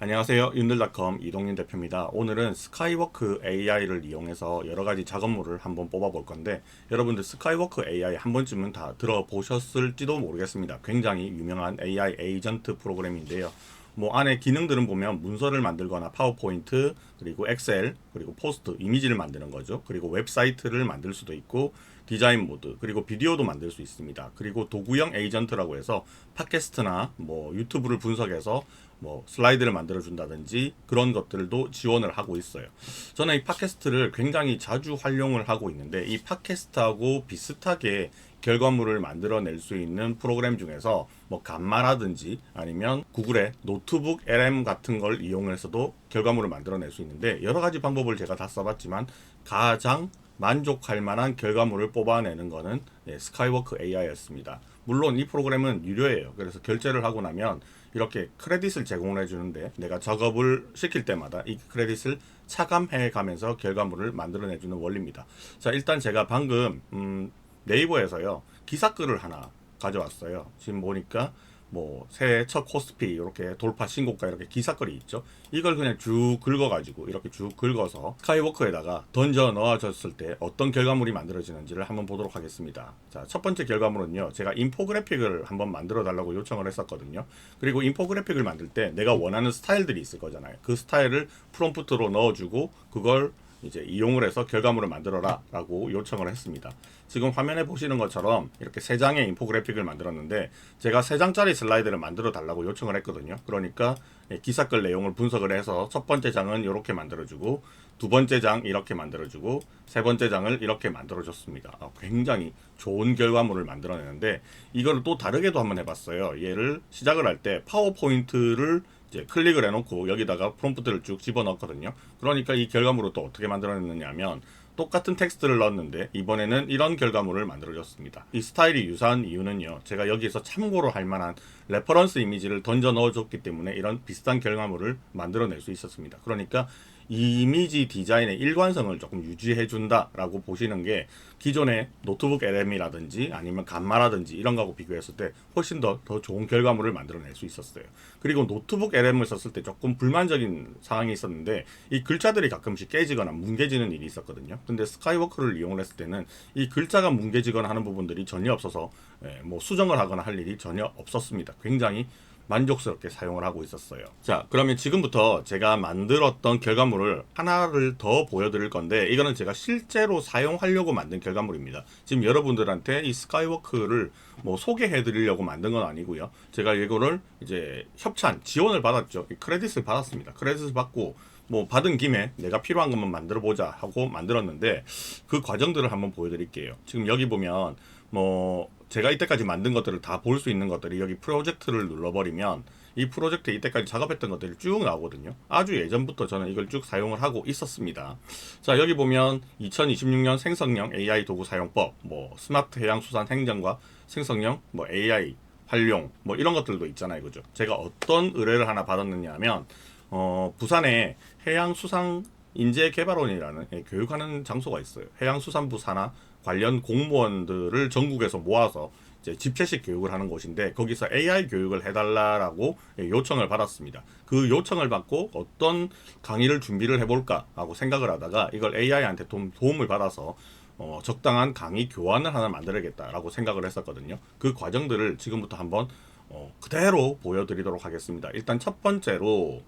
안녕하세요. 윤들닷컴 이동윤 대표입니다. 오늘은 스카이워크 AI를 이용해서 여러 가지 작업물을 한번 뽑아볼 건데 여러분들 스카이워크 AI 한 번쯤은 다 들어보셨을지도 모르겠습니다. 굉장히 유명한 AI 에이전트 프로그램인데요. 뭐 안에 기능들은 보면 문서를 만들거나 파워포인트 그리고 엑셀 그리고 포스트 이미지를 만드는 거죠. 그리고 웹사이트를 만들 수도 있고 디자인 모드 그리고 비디오도 만들 수 있습니다. 그리고 도구형 에이전트라고 해서 팟캐스트나 뭐 유튜브를 분석해서 뭐 슬라이드를 만들어 준다든지 그런 것들도 지원을 하고 있어요. 저는 이 팟캐스트를 굉장히 자주 활용을 하고 있는데 이 팟캐스트하고 비슷하게 결과물을 만들어낼 수 있는 프로그램 중에서 뭐 감마라든지 아니면 구글의 노트북 LM 같은 걸 이용해서도 결과물을 만들어낼 수 있는데 여러 가지 방법을 제가 다 써봤지만 가장 만족할 만한 결과물을 뽑아내는 거는 네, 스카이워크 AI였습니다. 물론 이 프로그램은 유료예요. 그래서 결제를 하고 나면 이렇게 크레딧을 제공해 주는데 내가 작업을 시킬 때마다 이 크레딧을 차감해 가면서 결과물을 만들어내 주는 원리입니다. 자, 일단 제가 방금 음, 네이버에서요. 기사글을 하나 가져왔어요. 지금 보니까 뭐 새해 첫 코스피 이렇게 돌파 신고가 이렇게 기사글이 있죠. 이걸 그냥 쭉 긁어가지고 이렇게 쭉 긁어서 스카이워크에다가 던져 넣어줬을 때 어떤 결과물이 만들어지는지를 한번 보도록 하겠습니다. 자, 첫 번째 결과물은요. 제가 인포그래픽을 한번 만들어 달라고 요청을 했었거든요. 그리고 인포그래픽을 만들 때 내가 원하는 스타일들이 있을 거잖아요. 그 스타일을 프롬프트로 넣어주고 그걸 이제 이용을 해서 결과물을 만들어라 라고 요청을 했습니다. 지금 화면에 보시는 것처럼 이렇게 세 장의 인포그래픽을 만들었는데 제가 세 장짜리 슬라이드를 만들어 달라고 요청을 했거든요. 그러니까 기사글 내용을 분석을 해서 첫 번째 장은 이렇게 만들어주고 두 번째 장 이렇게 만들어주고 세 번째 장을 이렇게 만들어줬습니다. 아, 굉장히 좋은 결과물을 만들어내는데 이거를 또 다르게도 한번 해봤어요. 얘를 시작을 할 때 파워포인트를 이제 클릭을 해놓고 여기다가 프롬프트를 쭉 집어넣었거든요. 그러니까 이 결과물을 또 어떻게 만들어냈느냐면 똑같은 텍스트를 넣었는데 이번에는 이런 결과물을 만들어줬습니다. 이 스타일이 유사한 이유는요. 제가 여기에서 참고로 할 만한 레퍼런스 이미지를 던져 넣어줬기 때문에 이런 비슷한 결과물을 만들어낼 수 있었습니다. 그러니까 이 이미지 디자인의 일관성을 조금 유지해 준다라고 보시는 게 기존의 노트북 LM이라든지 아니면 감마라든지 이런 거하고 비교했을 때 훨씬 더, 더 좋은 결과물을 만들어낼 수 있었어요. 그리고 노트북 LM을 썼을 때 조금 불만적인 상황이 있었는데 이 글자들이 가끔씩 깨지거나 뭉개지는 일이 있었거든요. 근데 스카이워크를 이용을 했을 때는 이 글자가 뭉개지거나 하는 부분들이 전혀 없어서 예, 뭐 수정을 하거나 할 일이 전혀 없었습니다. 굉장히 만족스럽게 사용을 하고 있었어요. 자, 그러면 지금부터 제가 만들었던 결과물을 하나를 더 보여드릴 건데, 이거는 제가 실제로 사용하려고 만든 결과물입니다. 지금 여러분들한테 이 스카이워크를 뭐 소개해 드리려고 만든 건 아니고요. 제가 이거를 이제 협찬, 지원을 받았죠. 크레딧을 받았습니다. 크레딧을 받고, 뭐 받은 김에 내가 필요한 것만 만들어 보자 하고 만들었는데 그 과정들을 한번 보여드릴게요. 지금 여기 보면 뭐 제가 이때까지 만든 것들을 다 볼 수 있는 것들이 여기 프로젝트를 눌러버리면 이 프로젝트 이때까지 작업했던 것들이 쭉 나오거든요. 아주 예전부터 저는 이걸 쭉 사용을 하고 있었습니다. 자 여기 보면 2026년 생성형 AI 도구 사용법, 뭐 스마트 해양 수산 행정과 생성형 뭐 AI 활용 뭐 이런 것들도 있잖아요, 그죠? 제가 어떤 의뢰를 하나 받았느냐 하면 어, 부산에 해양 수산 인재 개발원이라는 예, 교육하는 장소가 있어요. 해양수산부 산하 관련 공무원들을 전국에서 모아서 집체식 교육을 하는 곳인데 거기서 AI 교육을 해달라라고 예, 요청을 받았습니다. 그 요청을 받고 어떤 강의를 준비를 해볼까 하고 생각을 하다가 이걸 AI한테 도, 도움을 받아서 어, 적당한 강의 교환을 하나 만들어야겠다라고 생각을 했었거든요. 그 과정들을 지금부터 한번 어, 그대로 보여드리도록 하겠습니다. 일단 첫 번째로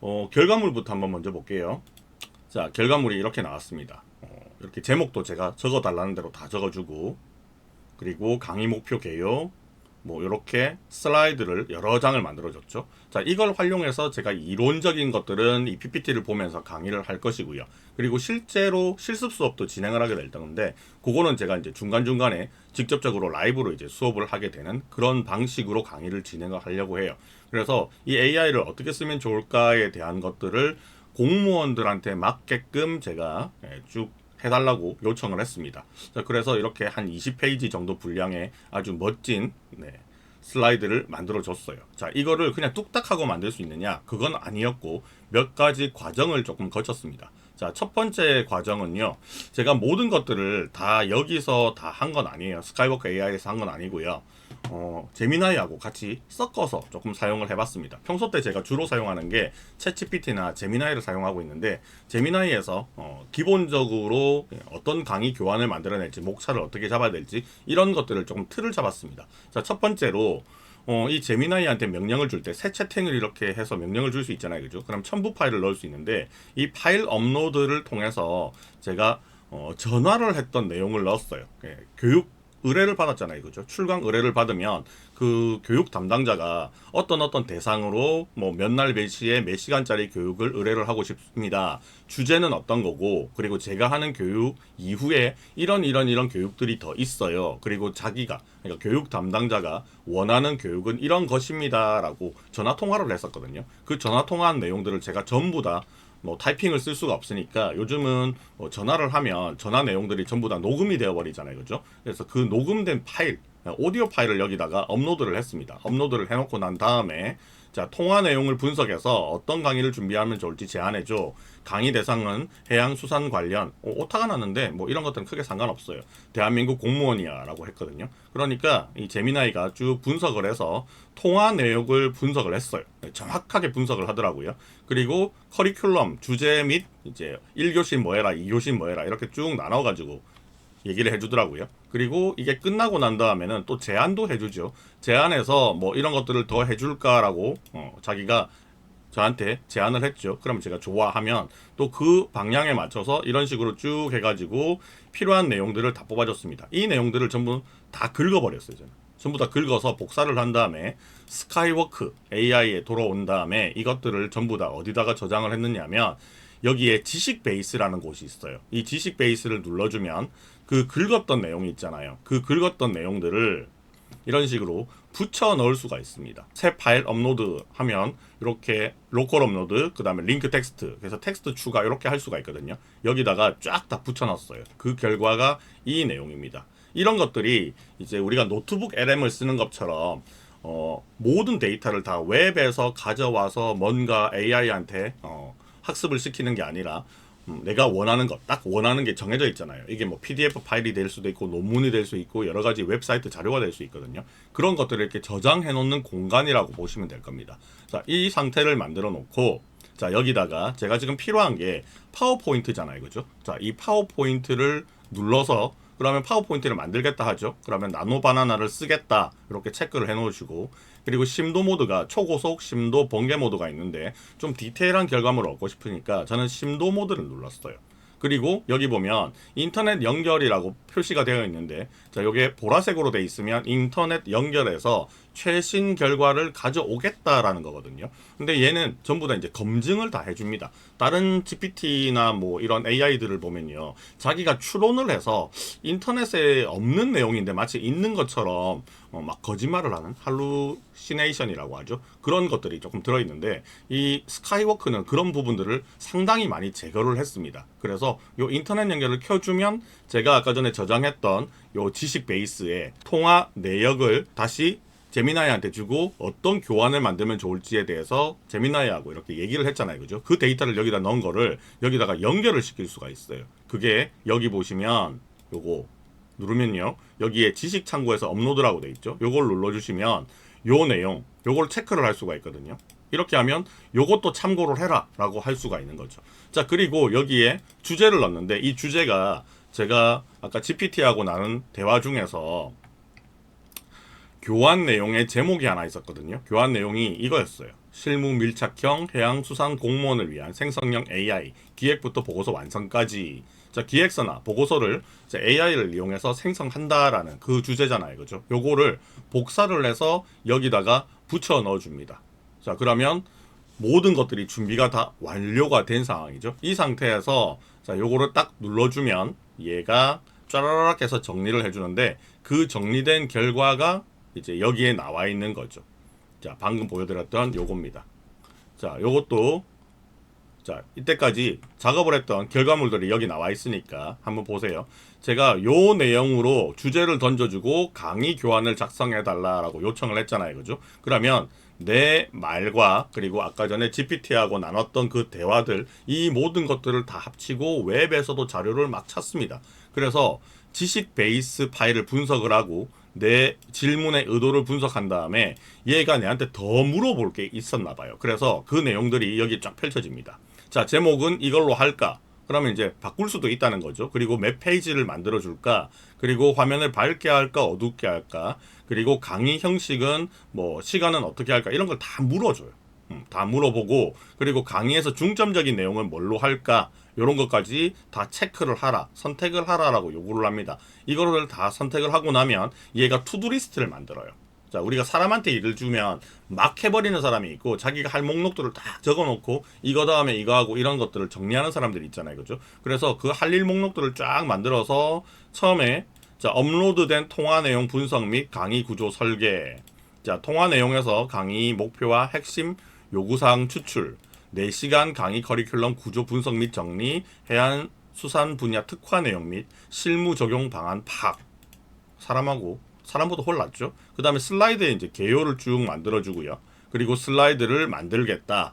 어, 결과물부터 한번 먼저 볼게요. 자, 결과물이 이렇게 나왔습니다. 어, 이렇게 제목도 제가 적어 달라는 대로 다 적어주고 그리고 강의 목표 개요 뭐 이렇게 슬라이드를 여러 장을 만들어줬죠. 자 이걸 활용해서 제가 이론적인 것들은 이 PPT를 보면서 강의를 할 것이고요. 그리고 실제로 실습 수업도 진행을 하게 될 건데 그거는 제가 이제 중간 중간에 직접적으로 라이브로 이제 수업을 하게 되는 그런 방식으로 강의를 진행을 하려고 해요. 그래서 이 AI를 어떻게 쓰면 좋을까에 대한 것들을 공무원들한테 맞게끔 제가 예, 쭉 해달라고 요청을 했습니다. 자, 그래서 이렇게 한 20페이지 정도 분량의 아주 멋진 네, 슬라이드를 만들어 줬어요. 자, 이거를 그냥 뚝딱하고 만들 수 있느냐? 그건 아니었고 몇 가지 과정을 조금 거쳤습니다. 자, 첫 번째 과정은요. 제가 모든 것들을 다 여기서 다 한 건 아니에요. 스카이워크 AI에서 한 건 아니고요. 어, 제미나이하고 같이 섞어서 조금 사용을 해봤습니다. 평소 때 제가 주로 사용하는 게 챗GPT나 제미나이를 사용하고 있는데 제미나이에서 어, 기본적으로 어떤 강의 교환을 만들어낼지 목차를 어떻게 잡아야 될지 이런 것들을 조금 틀을 잡았습니다. 자, 첫 번째로 어, 이 제미나이한테 명령을 줄 때 새 채팅을 이렇게 해서 명령을 줄 수 있잖아요. 그죠? 그럼 첨부 파일을 넣을 수 있는데 이 파일 업로드를 통해서 제가 어, 전화를 했던 내용을 넣었어요. 예, 교육 의뢰를 받았잖아요. 그죠? 출강 의뢰를 받으면 그 교육 담당자가 어떤 어떤 대상으로 뭐 몇 날 몇 시에 몇 시간짜리 교육을 의뢰를 하고 싶습니다. 주제는 어떤 거고 그리고 제가 하는 교육 이후에 이런 이런 이런 교육들이 더 있어요. 그리고 자기가 그러니까 교육 담당자가 원하는 교육은 이런 것입니다라고 전화 통화를 했었거든요. 그 전화 통화한 내용들을 제가 전부 다 뭐 타이핑을 쓸 수가 없으니까 요즘은 뭐 전화를 하면 전화 내용들이 전부 다 녹음이 되어 버리잖아요. 그죠? 그래서 그 녹음된 파일, 오디오 파일을 여기다가 업로드를 했습니다. 업로드를 해놓고 난 다음에 자, 통화 내용을 분석해서 어떤 강의를 준비하면 좋을지 제안해줘. 강의 대상은 해양 수산 관련 어, 오타가 났는데 뭐 이런 것들은 크게 상관없어요. 대한민국 공무원이야 라고 했거든요. 그러니까 이 제미나이가 쭉 분석을 해서 통화 내용을 분석을 했어요. 정확하게 분석을 하더라고요. 그리고 커리큘럼 주제 및 이제 1교시 뭐 해라, 2교시 뭐 해라 이렇게 쭉 나눠 가지고 얘기를 해주더라고요. 그리고 이게 끝나고 난 다음에는 또 제안도 해주죠. 제안해서 뭐 이런 것들을 더 해줄까라고 어, 자기가 저한테 제안을 했죠. 그럼 제가 좋아하면 또 그 방향에 맞춰서 이런 식으로 쭉 해가지고 필요한 내용들을 다 뽑아줬습니다. 이 내용들을 전부 다 긁어버렸어요. 저는. 전부 다 긁어서 복사를 한 다음에 스카이워크 AI에 돌아온 다음에 이것들을 전부 다 어디다가 저장을 했느냐면 여기에 지식 베이스라는 곳이 있어요. 이 지식 베이스를 눌러주면 그 긁었던 내용이 있잖아요. 그 긁었던 내용들을 이런 식으로 붙여 넣을 수가 있습니다. 새 파일 업로드 하면 이렇게 로컬 업로드, 그 다음에 링크 텍스트, 그래서 텍스트 추가 이렇게 할 수가 있거든요. 여기다가 쫙 다 붙여 놨어요. 그 결과가 이 내용입니다. 이런 것들이 이제 우리가 노트북 LM을 쓰는 것처럼 어, 모든 데이터를 다 웹에서 가져와서 뭔가 AI한테 어, 학습을 시키는 게 아니라 음, 내가 원하는 것, 딱 원하는 게 정해져 있잖아요. 이게 뭐 PDF 파일이 될 수도 있고 논문이 될 수 있고 여러 가지 웹사이트 자료가 될 수 있거든요. 그런 것들을 이렇게 저장해 놓는 공간이라고 보시면 될 겁니다. 자, 이 상태를 만들어 놓고 자, 여기다가 제가 지금 필요한 게 파워포인트잖아요. 그죠? 자, 이 파워포인트를 눌러서 그러면 파워포인트를 만들겠다 하죠. 그러면 나노 바나나를 쓰겠다. 이렇게 체크를 해 놓으시고 그리고 심도 모드가 초고속 심도 번개 모드가 있는데 좀 디테일한 결과물을 얻고 싶으니까 저는 심도 모드를 눌렀어요. 그리고 여기 보면 인터넷 연결이라고 표시가 되어 있는데 자 요게 보라색으로 돼 있으면 인터넷 연결해서 최신 결과를 가져오겠다라는 거거든요. 근데 얘는 전부 다 이제 검증을 다 해줍니다. 다른 GPT나 뭐 이런 AI들을 보면요. 자기가 추론을 해서 인터넷에 없는 내용인데 마치 있는 것처럼 어, 막 거짓말을 하는 할루시네이션이라고 하죠. 그런 것들이 조금 들어있는데 이 스카이워크는 그런 부분들을 상당히 많이 제거를 했습니다. 그래서 요 인터넷 연결을 켜주면 제가 아까 전에 저장했던 요 지식 베이스의 통화 내역을 다시 제미나이한테 주고 어떤 교환을 만들면 좋을지에 대해서 제미나이하고 이렇게 얘기를 했잖아요. 그죠? 그 데이터를 여기다 넣은 거를 여기다가 연결을 시킬 수가 있어요. 그게 여기 보시면 요거 누르면요. 여기에 지식 창구에서 업로드라고 돼 있죠. 요걸 눌러 주시면 요 내용 요걸 체크를 할 수가 있거든요. 이렇게 하면 요것도 참고를 해라 라고 할 수가 있는 거죠. 자, 그리고 여기에 주제를 넣는데 이 주제가 제가 아까 GPT하고 나눈 대화 중에서 교환 내용의 제목이 하나 있었거든요. 교환 내용이 이거였어요. 실무 밀착형 해양 수산 공무원을 위한 생성형 AI 기획부터 보고서 완성까지. 자, 기획서나 보고서를 AI를 이용해서 생성한다라는 그 주제잖아요. 그죠? 요거를 복사를 해서 여기다가 붙여 넣어 줍니다. 자, 그러면 모든 것들이 준비가 다 완료가 된 상황이죠. 이 상태에서 자, 요거를 딱 눌러 주면 얘가 짜라락 해서 정리를 해 주는데 그 정리된 결과가 이제 여기에 나와 있는 거죠. 자, 방금 보여드렸던 요겁니다. 자, 요것도 자, 이때까지 작업을 했던 결과물들이 여기 나와 있으니까 한번 보세요. 제가 요 내용으로 주제를 던져주고 강의 교환을 작성해 달라라고 요청을 했잖아요. 그죠? 그러면 내 말과 그리고 아까 전에 GPT하고 나눴던 그 대화들 이 모든 것들을 다 합치고 웹에서도 자료를 막 찾습니다. 그래서 지식 베이스 파일을 분석을 하고 내 질문의 의도를 분석한 다음에 얘가 내한테 더 물어볼 게 있었나 봐요. 그래서 그 내용들이 여기 쫙 펼쳐집니다. 자, 제목은 이걸로 할까? 그러면 이제 바꿀 수도 있다는 거죠. 그리고 몇 페이지를 만들어 줄까? 그리고 화면을 밝게 할까, 어둡게 할까? 그리고 강의 형식은 뭐 시간은 어떻게 할까? 이런 걸 다 물어줘요. 음, 다 물어보고 그리고 강의에서 중점적인 내용을 뭘로 할까? 이런 것까지 다 체크를 하라, 선택을 하라라고 요구를 합니다. 이거를 다 선택을 하고 나면 얘가 투두 리스트를 만들어요. 자, 우리가 사람한테 일을 주면 막 해버리는 사람이 있고 자기가 할 목록들을 다 적어놓고 이거 다음에 이거 하고 이런 것들을 정리하는 사람들이 있잖아요, 그죠? 그래서 그 할 일 목록들을 쫙 만들어서 처음에 자 업로드된 통화 내용 분석 및 강의 구조 설계. 자 통화 내용에서 강의 목표와 핵심 요구사항 추출. 4시간 강의 커리큘럼 구조 분석 및 정리, 해안 수산 분야 특화 내용 및 실무 적용 방안 파악. 사람하고 사람보다 훨 낫죠. 그 다음에 슬라이드에 이제 개요를 쭉 만들어주고요. 그리고 슬라이드를 만들겠다.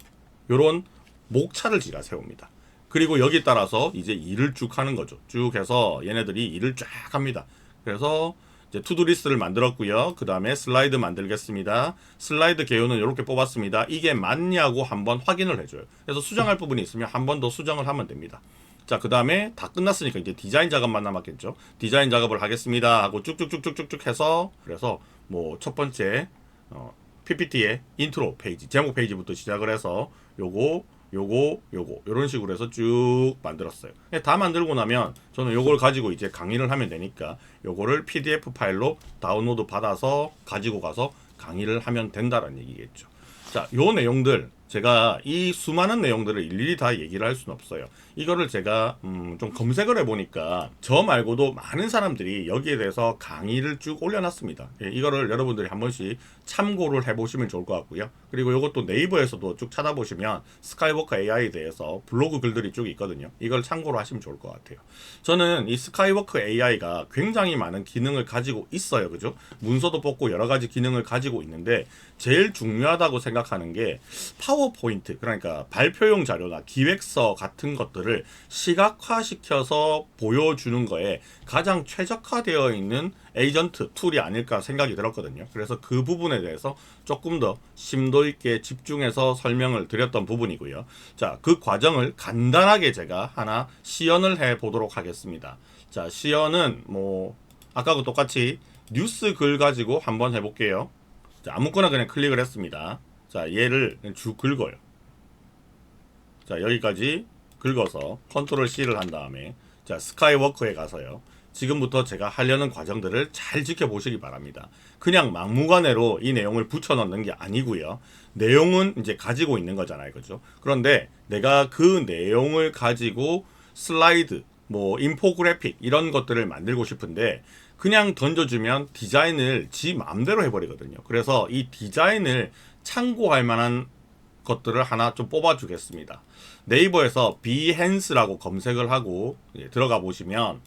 요런 목차를 지가 세웁니다. 그리고 여기 따라서 이제 일을 쭉 하는 거죠. 쭉 해서 얘네들이 일을 쫙 합니다. 그래서 이제 투두 리스트를 만들었고요. 그 다음에 슬라이드 만들겠습니다. 슬라이드 개요는 이렇게 뽑았습니다. 이게 맞냐고 한번 확인을 해줘요. 그래서 수정할 부분이 있으면 한 번 더 수정을 하면 됩니다. 자, 그 다음에 다 끝났으니까 이제 디자인 작업만 남았겠죠. 디자인 작업을 하겠습니다. 하고 쭉쭉쭉쭉쭉 해서 그래서 뭐 첫 번째 어, PPT의 인트로 페이지, 제목 페이지부터 시작을 해서 요거 요거 요거 요런 식으로 해서 쭉 만들었어요. 예, 다 만들고 나면 저는 요걸 가지고 이제 강의를 하면 되니까 요거를 PDF 파일로 다운로드 받아서 가지고 가서 강의를 하면 된다는 얘기겠죠. 자, 요 내용들 제가 이 수많은 내용들을 일일이 다 얘기를 할 수는 없어요. 이거를 제가 음, 좀 검색을 해보니까 저 말고도 많은 사람들이 여기에 대해서 강의를 쭉 올려놨습니다. 예, 이거를 여러분들이 한 번씩 참고를 해보시면 좋을 것 같고요. 그리고 이것도 네이버에서도 쭉 찾아보시면 스카이워커 AI에 대해서 블로그 글들이 쭉 있거든요. 이걸 참고로 하시면 좋을 것 같아요. 저는 이 스카이워커 AI가 굉장히 많은 기능을 가지고 있어요. 그죠? 문서도 뽑고 여러 가지 기능을 가지고 있는데 제일 중요하다고 생각하는 게 파워 포인트 그러니까 발표용 자료나 기획서 같은 것들을 시각화시켜서 보여주는 거에 가장 최적화되어 있는 에이전트 툴이 아닐까 생각이 들었거든요. 그래서 그 부분에 대해서 조금 더 심도 있게 집중해서 설명을 드렸던 부분이고요. 자, 그 과정을 간단하게 제가 하나 시연을 해 보도록 하겠습니다. 자, 시연은 뭐 아까하고 똑같이 뉴스 글 가지고 한번 해볼게요. 자, 아무거나 그냥 클릭을 했습니다. 자, 얘를 쭉 긁어요. 자, 여기까지 긁어서 컨트롤 C를 한 다음에 자, 스카이워커에 가서요. 지금부터 제가 하려는 과정들을 잘 지켜보시기 바랍니다. 그냥 막무가내로 이 내용을 붙여넣는 게 아니고요. 내용은 이제 가지고 있는 거잖아요. 그죠? 그런데 내가 그 내용을 가지고 슬라이드, 뭐 인포그래픽 이런 것들을 만들고 싶은데 그냥 던져주면 디자인을 지 마음대로 해버리거든요. 그래서 이 디자인을 참고할 만한 것들을 하나 좀 뽑아주겠습니다. 네이버에서 비헨스라고 검색을 하고 예, 들어가 보시면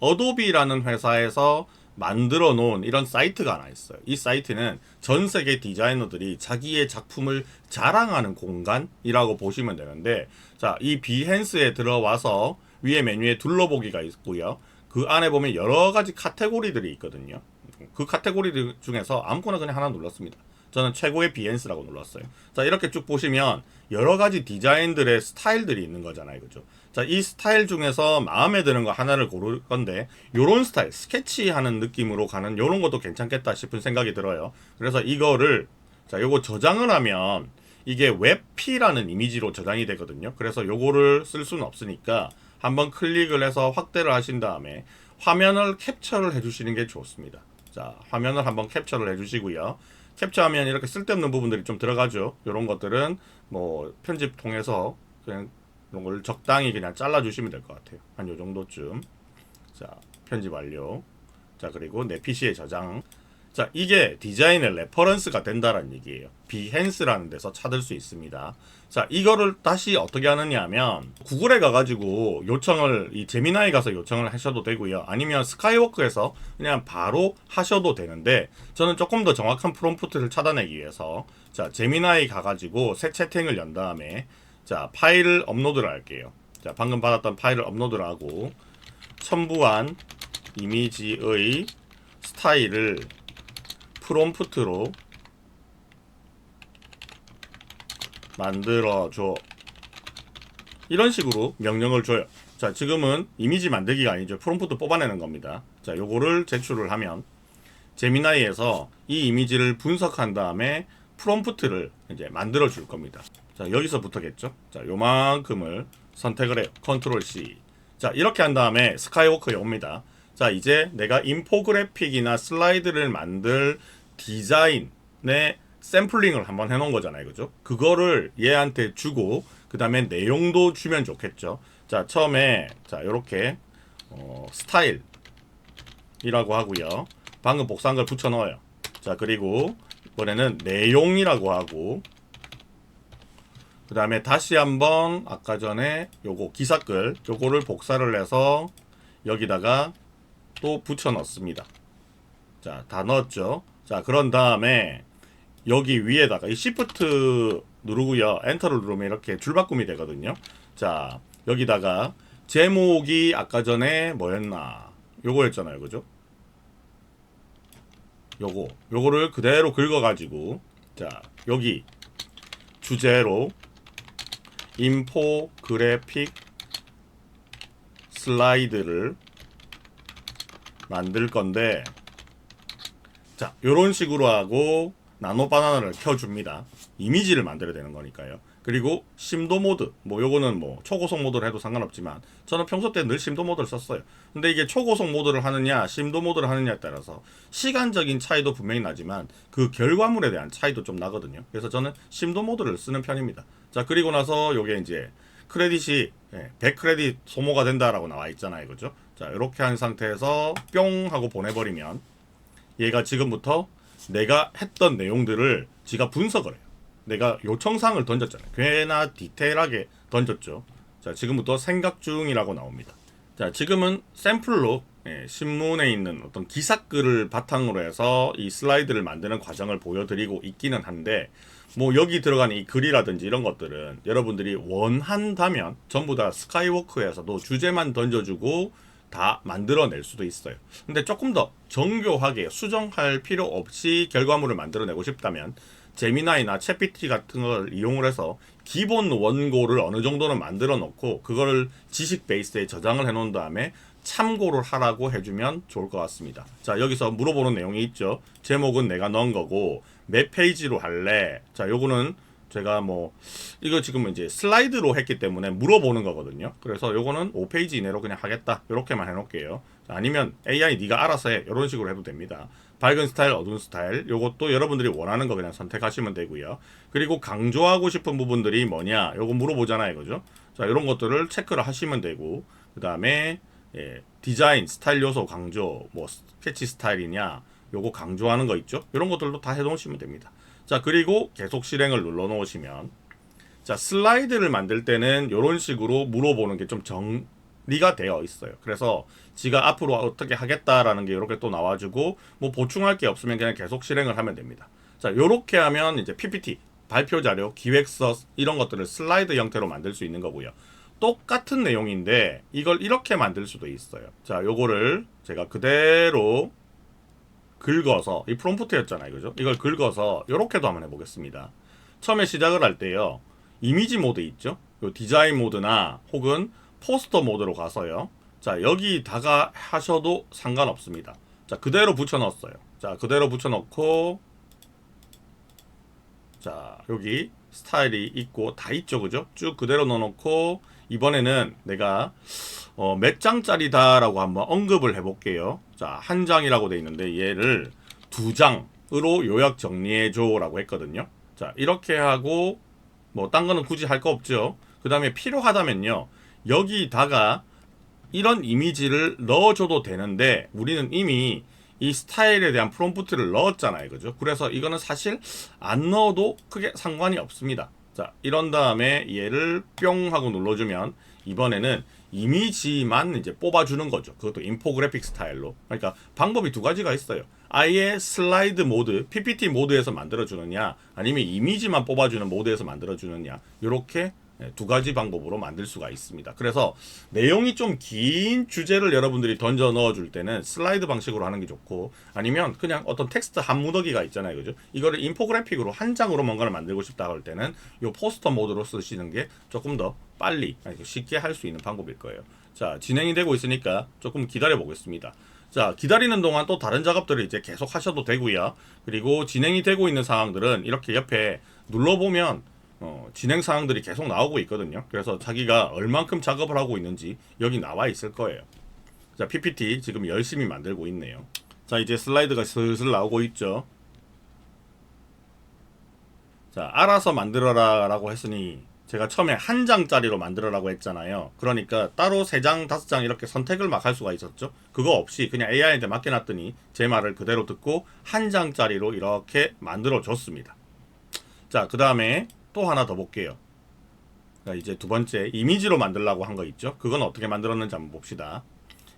어도비라는 회사에서 만들어 놓은 이런 사이트가 하나 있어요. 이 사이트는 전 세계 디자이너들이 자기의 작품을 자랑하는 공간이라고 보시면 되는데, 자, 이 비헨스에 들어와서 위에 메뉴에 둘러보기가 있고요. 그 안에 보면 여러 가지 카테고리들이 있거든요. 그 카테고리 중에서 아무거나 그냥 하나 눌렀습니다. 저는 최고의 비엔스라고 눌렀어요. 자, 이렇게 쭉 보시면 여러 가지 디자인들의 스타일들이 있는 거잖아요. 그죠? 자, 이 스타일 중에서 마음에 드는 거 하나를 고를 건데, 요런 스타일, 스케치하는 느낌으로 가는 요런 것도 괜찮겠다 싶은 생각이 들어요. 그래서 이거를, 자, 요거 저장을 하면 이게 웹피라는 이미지로 저장이 되거든요. 그래서 요거를 쓸 수는 없으니까 한번 클릭을 해서 확대를 하신 다음에 화면을 캡처를 해주시는 게 좋습니다. 자, 화면을 한번 캡처를 해주시고요. 캡처하면 이렇게 쓸데없는 부분들이 좀 들어가죠. 이런 것들은 뭐 편집 통해서 그냥 이런 걸 적당히 그냥 잘라주시면 될 것 같아요. 한 요 정도쯤. 자, 편집 완료. 자, 그리고 내 PC에 저장. 자, 이게 디자인의 레퍼런스가 된다는 얘기예요. 비헨스라는 데서 찾을 수 있습니다. 자, 이거를 다시 어떻게 하느냐 하면 구글에 가가지고 요청을 이 제미나이 가서 요청을 하셔도 되고요. 아니면 스카이워크에서 그냥 바로 하셔도 되는데 저는 조금 더 정확한 프롬프트를 찾아내기 위해서 자, 제미나이 가가지고 새 채팅을 연 다음에 자, 파일을 업로드를 할게요. 자, 방금 받았던 파일을 업로드를 하고 첨부한 이미지의 스타일을 프롬프트로 만들어줘. 이런 식으로 명령을 줘요. 자, 지금은 이미지 만들기가 아니죠. 프롬프트 뽑아내는 겁니다. 자, 요거를 제출을 하면 제미나이에서 이 이미지를 분석한 다음에 프롬프트를 이제 만들어 줄 겁니다. 자, 여기서부터겠죠. 자, 요만큼을 선택을 해요. 컨트롤 C. 자, 이렇게 한 다음에 스카이워크에 옵니다. 자, 이제 내가 인포그래픽이나 슬라이드를 만들 디자인의 샘플링을 한번 해놓은 거잖아요. 그죠? 그거를 얘한테 주고, 그 다음에 내용도 주면 좋겠죠. 자, 처음에, 자, 요렇게, 어, 스타일이라고 하고요. 방금 복사한 걸 붙여 넣어요. 자, 그리고, 이번에는 내용이라고 하고, 그 다음에 다시 한번 아까 전에 요거 기사글 요거를 복사를 해서 여기다가 또 붙여 넣습니다. 자, 다 넣었죠. 자, 그런 다음에 여기 위에다가 이 시프트 누르고요. 엔터를 누르면 이렇게 줄바꿈이 되거든요. 자, 여기다가 제목이 아까 전에 뭐였나? 요거였잖아요. 그죠? 요거. 요거를 그대로 긁어 가지고 자, 여기 주제로 인포그래픽 슬라이드를 만들 건데 자 요런 식으로 하고 나노 바나나를 켜줍니다. 이미지를 만들어야 되는 거니까요. 그리고 심도 모드. 뭐 요거는 뭐 초고속 모드를 해도 상관없지만 저는 평소 때 늘 심도 모드를 썼어요. 근데 이게 초고속 모드를 하느냐 심도 모드를 하느냐에 따라서 시간적인 차이도 분명히 나지만 그 결과물에 대한 차이도 좀 나거든요. 그래서 저는 심도 모드를 쓰는 편입니다. 자 그리고 나서 요게 이제 크레딧이 예, 100크레딧 소모가 된다라고 나와 있잖아요. 그죠? 자 이렇게 한 상태에서 뿅 하고 보내버리면 얘가 지금부터 내가 했던 내용들을 지가 분석을 해요. 내가 요청사항을 던졌잖아요. 꽤나 디테일하게 던졌죠. 자 지금부터 생각 중이라고 나옵니다. 자 지금은 샘플로 예, 신문에 있는 어떤 기사글을 바탕으로 해서 이 슬라이드를 만드는 과정을 보여드리고 있기는 한데 뭐 여기 들어간 이 글이라든지 이런 것들은 여러분들이 원한다면 전부 다 스카이워크에서도 주제만 던져주고 다 만들어낼 수도 있어요. 근데 조금 더 정교하게 수정할 필요 없이 결과물을 만들어내고 싶다면 제미나이나 챗PT 같은 걸 이용을 해서 기본 원고를 어느 정도는 만들어 놓고 그거를 지식 베이스에 저장을 해 놓은 다음에 참고를 하라고 해주면 좋을 것 같습니다. 자 여기서 물어보는 내용이 있죠. 제목은 내가 넣은 거고 몇 페이지로 할래? 자 요거는 제가 뭐 이거 지금 이제 슬라이드로 했기 때문에 물어보는 거거든요. 그래서 요거는 5페이지 이내로 그냥 하겠다. 이렇게만 해 놓을게요. 아니면 AI 네가 알아서 해. 이런 식으로 해도 됩니다. 밝은 스타일, 어두운 스타일. 요것도 여러분들이 원하는 거 그냥 선택하시면 되고요. 그리고 강조하고 싶은 부분들이 뭐냐? 요거 물어보잖아요. 그죠? 자, 이런 것들을 체크를 하시면 되고 그 다음에 예, 디자인, 스타일 요소 강조, 뭐 스케치 스타일이냐, 요거 강조하는 거 있죠? 이런 것들도 다 해놓으시면 됩니다. 자, 그리고 계속 실행을 눌러 놓으시면 자, 슬라이드를 만들 때는 이런 식으로 물어보는 게 좀 정리가 되어 있어요. 그래서 지가 앞으로 어떻게 하겠다라는 게 이렇게 또 나와주고 뭐 보충할 게 없으면 그냥 계속 실행을 하면 됩니다. 자, 요렇게 하면 이제 PPT, 발표 자료, 기획서 이런 것들을 슬라이드 형태로 만들 수 있는 거고요. 똑같은 내용인데 이걸 이렇게 만들 수도 있어요. 자, 요거를 제가 그대로 긁어서 이 프롬프트였잖아요. 그죠? 이걸 긁어서 이렇게도 한번 해보겠습니다. 처음에 시작을 할 때요. 이미지 모드 있죠? 요 디자인 모드나 혹은 포스터 모드로 가서요. 자, 여기다가 하셔도 상관없습니다. 자, 그대로 붙여 넣었어요. 자, 그대로 붙여 넣고 자, 여기 스타일이 있고 다 있죠. 그죠? 쭉 그대로 넣어 놓고 이번에는 내가 어, 몇 장짜리다라고 한번 언급을 해 볼게요. 자, 한 장이라고 돼 있는데 얘를 두 장으로 요약 정리해 줘라고 했거든요. 자, 이렇게 하고 뭐 딴 거는 굳이 할 거 없죠. 그 다음에 필요하다면요. 여기다가 이런 이미지를 넣어줘도 되는데 우리는 이미 이 스타일에 대한 프롬프트를 넣었잖아요. 그죠? 그래서 이거는 사실 안 넣어도 크게 상관이 없습니다. 자, 이런 다음에 얘를 뿅 하고 눌러주면 이번에는 이미지만 이제 뽑아주는 거죠. 그것도 인포그래픽 스타일로. 그러니까 방법이 두 가지가 있어요. 아예 슬라이드 모드, PPT 모드에서 만들어주느냐, 아니면 이미지만 뽑아주는 모드에서 만들어주느냐, 이렇게 예, 두 가지 방법으로 만들 수가 있습니다. 그래서 내용이 좀 긴 주제를 여러분들이 던져 넣어 줄 때는 슬라이드 방식으로 하는 게 좋고 아니면 그냥 어떤 텍스트 한 무더기가 있잖아요. 그죠? 이거를 인포그래픽으로 한 장으로 뭔가를 만들고 싶다 할 때는 이 포스터 모드로 쓰시는 게 조금 더 빨리 쉽게 할 수 있는 방법일 거예요. 자, 진행이 되고 있으니까 조금 기다려 보겠습니다. 자, 기다리는 동안 또 다른 작업들을 이제 계속 하셔도 되고요. 그리고 진행이 되고 있는 상황들은 이렇게 옆에 눌러 보면 어, 진행 사항들이 계속 나오고 있거든요. 그래서 자기가 얼만큼 작업을 하고 있는지 여기 나와 있을 거예요. 자, PPT 지금 열심히 만들고 있네요. 자, 이제 슬라이드가 슬슬 나오고 있죠. 자, 알아서 만들어라 라고 했으니 제가 처음에 한 장짜리로 만들어라고 했잖아요. 그러니까 따로 세 장, 다섯 장 이렇게 선택을 막 할 수가 있었죠. 그거 없이 그냥 AI한테 맡겨놨더니 제 말을 그대로 듣고 한 장짜리로 이렇게 만들어 줬습니다. 자, 그 다음에 또 하나 더 볼게요. 자, 이제 두 번째 이미지로 만들라고 한 거 있죠. 그건 어떻게 만들었는지 한번 봅시다.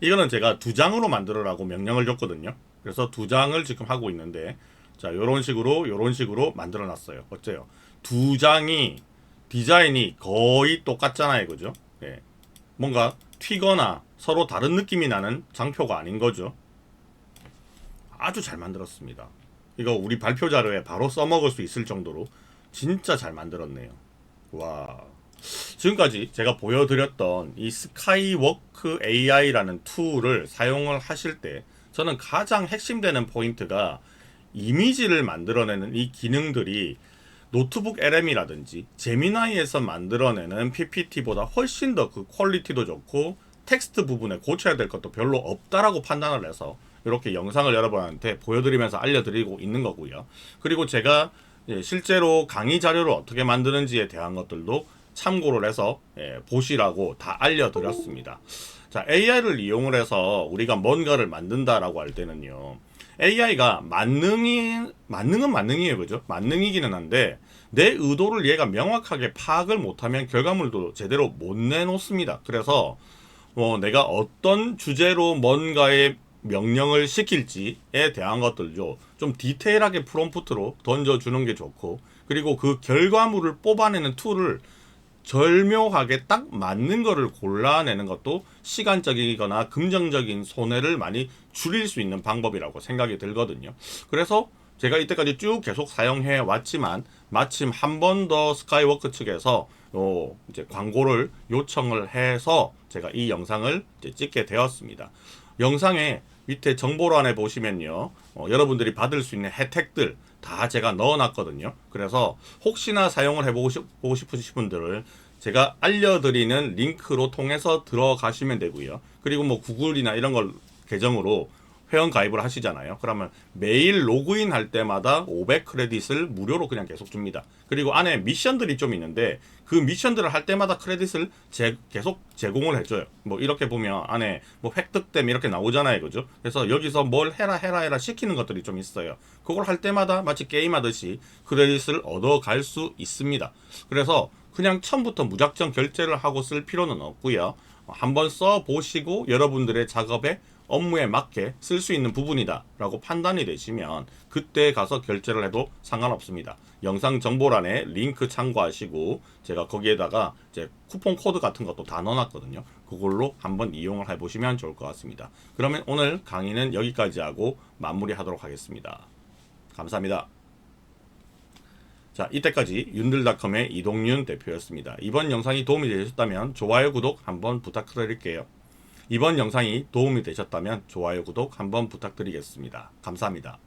이거는 제가 두 장으로 만들어라고 명령을 줬거든요. 그래서 두 장을 지금 하고 있는데 자, 요런 식으로 요런 식으로 만들어 놨어요. 어째요? 두 장이 디자인이 거의 똑같잖아요. 그죠? 예. 뭔가 튀거나 서로 다른 느낌이 나는 장표가 아닌 거죠. 아주 잘 만들었습니다. 이거 우리 발표 자료에 바로 써먹을 수 있을 정도로 진짜 잘 만들었네요. 와. 지금까지 제가 보여드렸던 이 스카이워크 AI라는 툴을 사용을 하실 때 저는 가장 핵심되는 포인트가 이미지를 만들어내는 이 기능들이 노트북 LM이라든지 제미나이에서 만들어내는 PPT보다 훨씬 더 그 퀄리티도 좋고 텍스트 부분에 고쳐야 될 것도 별로 없다라고 판단을 해서 이렇게 영상을 여러분한테 보여드리면서 알려드리고 있는 거고요. 그리고 제가 예, 실제로 강의 자료를 어떻게 만드는지에 대한 것들도 참고를 해서 예, 보시라고 다 알려드렸습니다. 자, AI를 이용을 해서 우리가 뭔가를 만든다라고 할 때는요. AI가 만능이 만능은 만능이에요, 그죠? 만능이기는 한데 내 의도를 얘가 명확하게 파악을 못하면 결과물도 제대로 못 내놓습니다. 그래서 뭐 내가 어떤 주제로 뭔가의 명령을 시킬지에 대한 것들도 좀 디테일하게 프롬프트로 던져주는 게 좋고 그리고 그 결과물을 뽑아내는 툴을 절묘하게 딱 맞는 거를 골라내는 것도 시간적이거나 금전적인 손해를 많이 줄일 수 있는 방법이라고 생각이 들거든요. 그래서 제가 이때까지 쭉 계속 사용해 왔지만 마침 한 번 더 스카이워크 측에서 요 이제 광고를 요청을 해서 제가 이 영상을 찍게 되었습니다. 영상에 밑에 정보란에 보시면요. 어, 여러분들이 받을 수 있는 혜택들 다 제가 넣어놨거든요. 그래서 혹시나 사용을 해보고 싶, 싶으신 분들을 제가 알려드리는 링크로 통해서 들어가시면 되고요. 그리고 뭐 구글이나 이런 걸 계정으로 회원 가입을 하시잖아요. 그러면 매일 로그인 할 때마다 500 크레딧을 무료로 그냥 계속 줍니다. 그리고 안에 미션들이 좀 있는데 그 미션들을 할 때마다 크레딧을 제, 계속 제공을 해줘요. 뭐 이렇게 보면 안에 뭐 획득됨 이렇게 나오잖아요. 그죠? 그래서 여기서 뭘 해라 해라 해라 시키는 것들이 좀 있어요. 그걸 할 때마다 마치 게임하듯이 크레딧을 얻어갈 수 있습니다. 그래서 그냥 처음부터 무작정 결제를 하고 쓸 필요는 없고요. 한번 써 보시고 여러분들의 작업에 업무에 맞게 쓸 수 있는 부분이다 라고 판단이 되시면 그때 가서 결제를 해도 상관없습니다. 영상 정보란에 링크 참고하시고 제가 거기에다가 이제 쿠폰 코드 같은 것도 다 넣어놨거든요. 그걸로 한번 이용을 해보시면 좋을 것 같습니다. 그러면 오늘 강의는 여기까지 하고 마무리하도록 하겠습니다. 감사합니다. 자, 이때까지 윤들닷컴의 이동윤 대표였습니다. 이번 영상이 도움이 되셨다면 좋아요, 구독 한번 부탁드릴게요. 이번 영상이 도움이 되셨다면 좋아요, 구독 한번 부탁드리겠습니다. 감사합니다.